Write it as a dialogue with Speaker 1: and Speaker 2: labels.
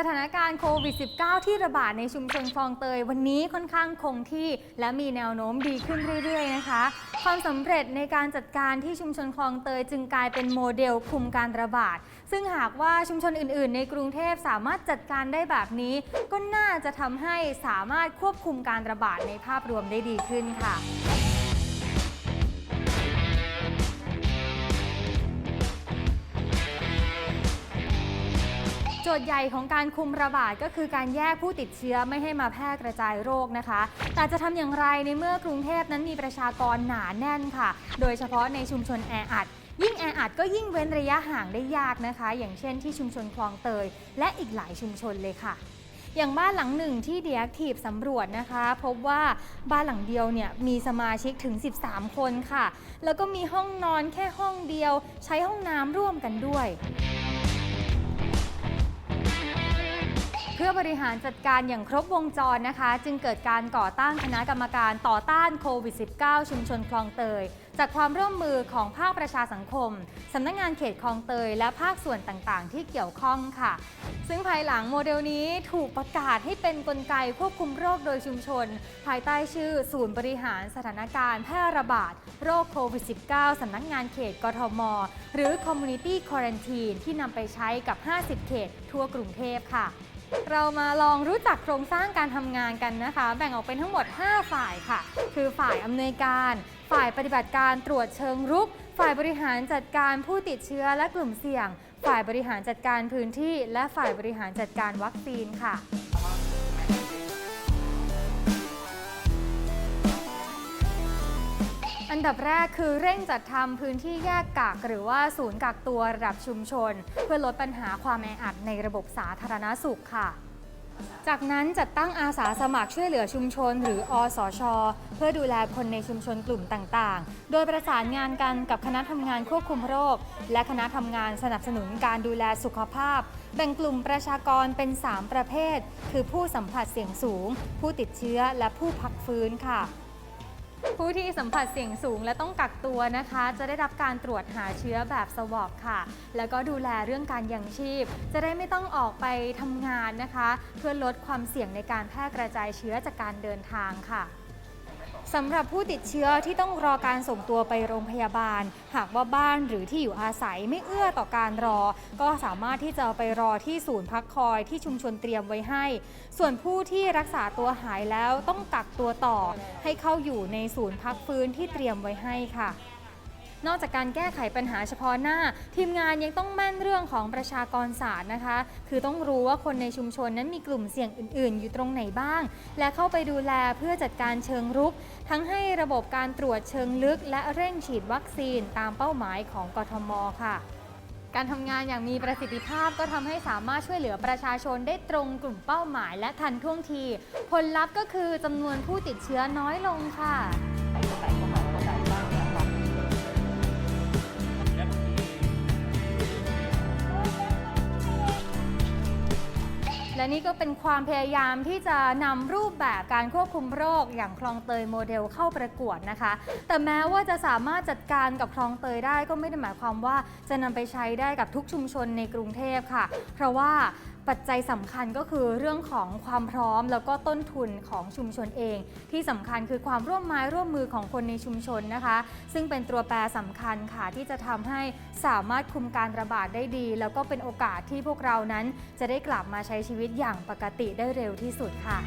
Speaker 1: สถานการณ์โควิด -19 ที่ระบาดในชุมชนคลองเตย วันนี้ค่อนข้างคงที่ และมีแนวโน้มดีขึ้นเรื่อย ๆ นะคะ ความสำเร็จในการจัดการที่ชุมชนคลองเตยจึงกลายเป็นโมเดลคุมการระบาด ซึ่งหากว่าชุมชนอื่น ๆ ในกรุงเทพสามารถจัดการได้แบบนี้ ก็น่าจะทำให้สามารถควบคุมการระบาดในภาพรวมได้ดีขึ้นค่ะ จทย์ใหญ่ของการคุมระบาดก็คือการแยกผู้ติดเชื้อไม่ให้มาแพร่กระจายโรคนะคะ แต่จะทำอย่างไรในเมื่อกรุงเทพนั้นมีประชากรหนาแน่นค่ะ โดยเฉพาะในชุมชนแออัดยิ่งแออัดก็ยิ่งเว้นระยะห่างได้ยากนะคะ อย่างเช่นที่ชุมชนคลองเตย และอีกหลายชุมชนเลยค่ะ อย่างบ้านหลังหนึ่งที่เดียกทีฟสำรวจนะคะ พบว่าบ้านหลังเดียวเนี่ยมีสมาชิกถึง 13 คนค่ะ แล้วก็มีห้องนอนแค่ห้องเดียว ใช้ห้องน้ำร่วมกันด้วย เพื่อบริหารจัดการอย่างครบวงจรนะคะ จึงเกิดการก่อตั้งคณะกรรมการต่อต้านโควิด -19 ชุมชนคลองเตย จากความร่วมมือของภาคประชาสังคมสำนักงานเขตคลองเตย และภาคส่วนต่างๆ ที่เกี่ยวข้องค่ะ ซึ่งภายหลังโมเดลนี้ถูกประกาศให้เป็นนกลไกควบคุมโรคโดยชุมชน ภายใต้ชื่อ ศูนย์บริหารสถานการณ์แพร่ระบาด โรคโควิด -19 สำนักงานเขตกทม หรือ Community Quarantine ที่นำไปใช้กับ 50 เขตทั่วกรุงเทพค่ะ เรามาลองรู้จักโครงสร้างการทำงานกันนะคะ แบ่งออกเป็นทั้งหมด 5 ฝ่ายค่ะ คือฝ่ายอำนวยการ ฝ่ายปฏิบัติการตรวจเชิงรุก ฝ่ายบริหารจัดการผู้ติดเชื้อและกลุ่มเสี่ยง ฝ่ายบริหารจัดการพื้นที่ และฝ่ายบริหารจัดการวัคซีนค่ะ ดับแรกคือเร่งจัดทำพื้นที่แยกกักหรือว่าศูนย์กักตัวระดับชุมชน เพื่อลดปัญหาความแออัดในระบบสาธารณสุขค่ะจากนั้นจัดตั้งอาสาสมัครช่วยเหลือชุมชน หรืออสช เพื่อดูแลคนในชุมชนกลุ่มต่างๆ โดยประสานงานกันกับคณะทำงานควบคุมโรค และคณะทำงานสนับสนุนการดูแลสุขภาพ แบ่งกลุ่มประชากรเป็น 3 ประเภท คือผู้สัมผัสเสี่ยงสูง ผู้ติดเชื้อและผู้พักฟื้นค่ะ ผู้ที่สัมผัสเสี่ยงสูงและต้องกักตัวนะคะ จะได้รับการตรวจหาเชื้อแบบสวอปค่ะ แล้วก็ดูแลเรื่องการยังชีพ จะได้ไม่ต้องออกไปทำงานนะคะ เพื่อลดความเสี่ยงในการแพร่กระจายเชื้อจากการเดินทางค่ะ สำหรับผู้ติดเชื้อที่ต้องรอการส่งตัวไปโรงพยาบาล หากว่าบ้านหรือที่อยู่อาศัยไม่เอื้อต่อการรอ ก็สามารถที่จะไปรอที่ศูนย์พักคอยที่ชุมชนเตรียมไว้ให้ ส่วนผู้ที่รักษาตัวหายแล้วต้องกักตัวต่อ ให้เข้าอยู่ในศูนย์พักฟื้นที่เตรียมไว้ให้ค่ะ นอกจากการแก้ไขปัญหาเฉพาะหน้า ทีมงานยังต้องแม่นเรื่องของประชากรศาสตร์นะคะ คือต้องรู้ว่าคนในชุมชนนั้นมีกลุ่มเสี่ยงอื่น ๆ อยู่ตรงไหนบ้าง และเข้าไปดูแลเพื่อจัดการเชิงรุก ทั้งให้ระบบการตรวจเชิงลึก และเร่งฉีดวัคซีนตามเป้าหมายของกทมค่ะการทำงานอย่างมีประสิทธิภาพก็ทำให้สามารถช่วยเหลือประชาชนได้ตรงกลุ่มเป้าหมายและทันท่วงที ผลลัพธ์ก็คือจำนวนผู้ติดเชื้อน้อยลงค่ะ และนี่ก็เป็นความพยายามที่จะนำรูปแบบการควบคุมโรคอย่างคลองเตยโมเดลเข้าประกวดนะคะ แต่แม้ว่าจะสามารถจัดการกับคลองเตยได้ก็ไม่ได้หมายความว่าจะนำไปใช้ได้กับทุกชุมชนในกรุงเทพค่ะ เพราะว่า ปัจจัยสำคัญก็คือเรื่องของความพร้อมแล้วก็ต้นทุนของชุมชนเอง ที่สำคัญคือความร่วมไม้ร่วมมือของคนในชุมชนนะคะ ซึ่งเป็นตัวแปรสำคัญค่ะที่จะทำให้สามารถคุมการระบาดได้ดี แล้วก็เป็นโอกาสที่พวกเรานั้นจะได้กลับมาใช้ชีวิตอย่างปกติได้เร็วที่สุดค่ะ